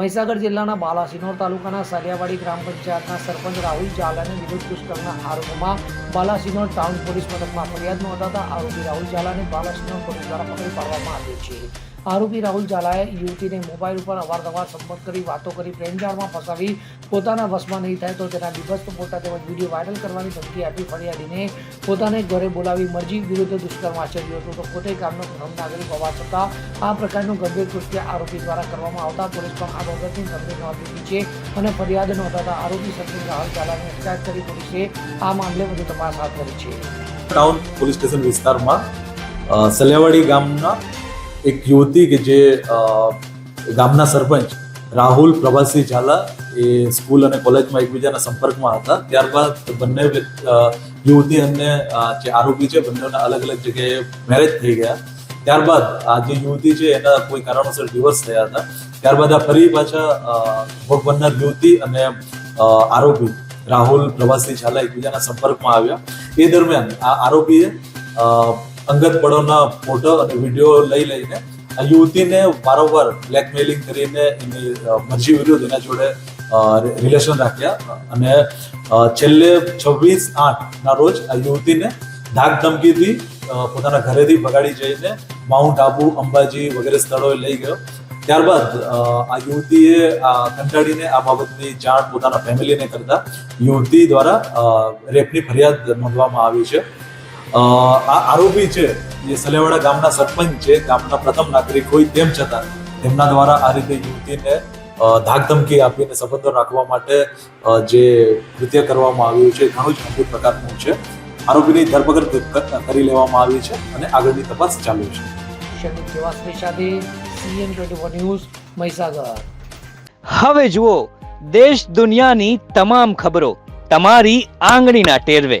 મહીસાગર જિલ્લાના બાલાસિનોર તાલુકાના સરિયાવાડી ગ્રામ પંચાયતના સરપંચ રાહુલ ઝાલાને વિરુદ્ધ દુષ્કર્મના આરોપમાં બાલાસિનોર ટાઉન પોલીસ મથકમાં ફરિયાદ નોંધાતા આરોપી રાહુલ ઝાલાને બાલાસિનોર પોલીસ દ્વારા પકડી પાડવામાં આવ્યો છે. આરોપી રાહુલ ઝાલાએ યુવતીને મોબાઈલ ઉપર અવારનવાર સંપર્ક કરી વાતો કરી પ્રેમજાળમાં ફસાવી પોતાના વશમાં નહીં થાય તો તેના દિવસ ફોટા તેમજ વીડિયો વાયરલ કરવાની ધમકી આપી ફરિયાદીને પોતાને ઘરે બોલાવી મરજી વિરુદ્ધ દુષ્કર્મ આચર્યું હતું. તો પોતે ગામનો પ્રથમ નાગરિક હોવા છતાં આ પ્રકારનું ગંભીર કૃત્ય આરોપી દ્વારા કરવામાં આવતા પોલીસ પણ આ બાબતની ગંભીર નોંધ લીધી છે અને ફરિયાદ નોંધાતા આરોપી સચિન રાહુલ ઝાલાને અટકાયત કરી પોલીસે આ મામલે વધુ તપાસ હાથ ધરી છે. ટાઉન પોલીસ સ્ટેશન વિસ્તારમાં અ, સલિયાવાડી ગામના એક યુવતી કે જે ગામના સરપંચ, રાહુલ પ્રભાસી ઝાલા, એ સ્કૂલ અને કોલેજમાં એકબીજાના સંપર્કમાં હતા. ત્યારબાદ બંને યુવતી અને જે આરોપી છે, બંનેના અલગ અલગ જગ્યાએ મેરેજ થઈ ગયા. ત્યારબાદ આ જે યુવતી છે, એના કોઈ કારણોસર ડિવોર્સ થયા હતા. ત્યારબાદ આ ફરી પાછા ભોગ બનનાર યુવતી અને આરોપી રાહુલ પ્રવાસી ઝાલા એકબીજાના સંપર્કમાં આવ્યા. એ દરમિયાન આ આરોપીએ અંગત પળોના ફોટો અને વીડિયો લઈ લઈને આ યુવતીને વારંવાર બ્લેકમેલિંગ કરીને એની મરજી વિરુદ્ધ એના જોડે રિલેશન રાખ્યા. અને છેલ્લે છવ્વીસ આઠ ના રોજ આ યુવતીને ધાક ધમકીથી પોતાના ઘરેથી ભગાડી જઈને માઉન્ટ આબુ, અંબાજી વગેરે સ્થળોએ લઈ ગયો. ત્યારબાદ આ યુવતીએ આ કંટાળીને આ બાબતની જાણ પોતાના ફેમિલીને કરતા યુવતી દ્વારા રેપની ફરિયાદ નોંધવામાં આવી છે. આ આરોપી છે જે સલેવાડા ગામના સરપંચ છે ગામના પ્રથમ નાગરિક હોય તેમ છતાં તેમના દ્વારા આ રીતે યુવતીને ધાકધમકી ધાક ધમકી આપીને સંબંધો રાખવા માટે જે કૃત્ય કરવામાં આવ્યું છે ઘણું જ ગંભીર પ્રકારનું છે. આરોપીની ધરપકડ કરી લેવામાં આવી છે અને આગળની તપાસ ચાલુ છે. શનિ કેવાશ્રી સાથે સીએન ટ્વેન્ટી ન્યૂઝ મહીસાગર. હવે જુઓ દેશ દુનિયાની તમામ ખબરો તમારી આંગળીના ટેરવે.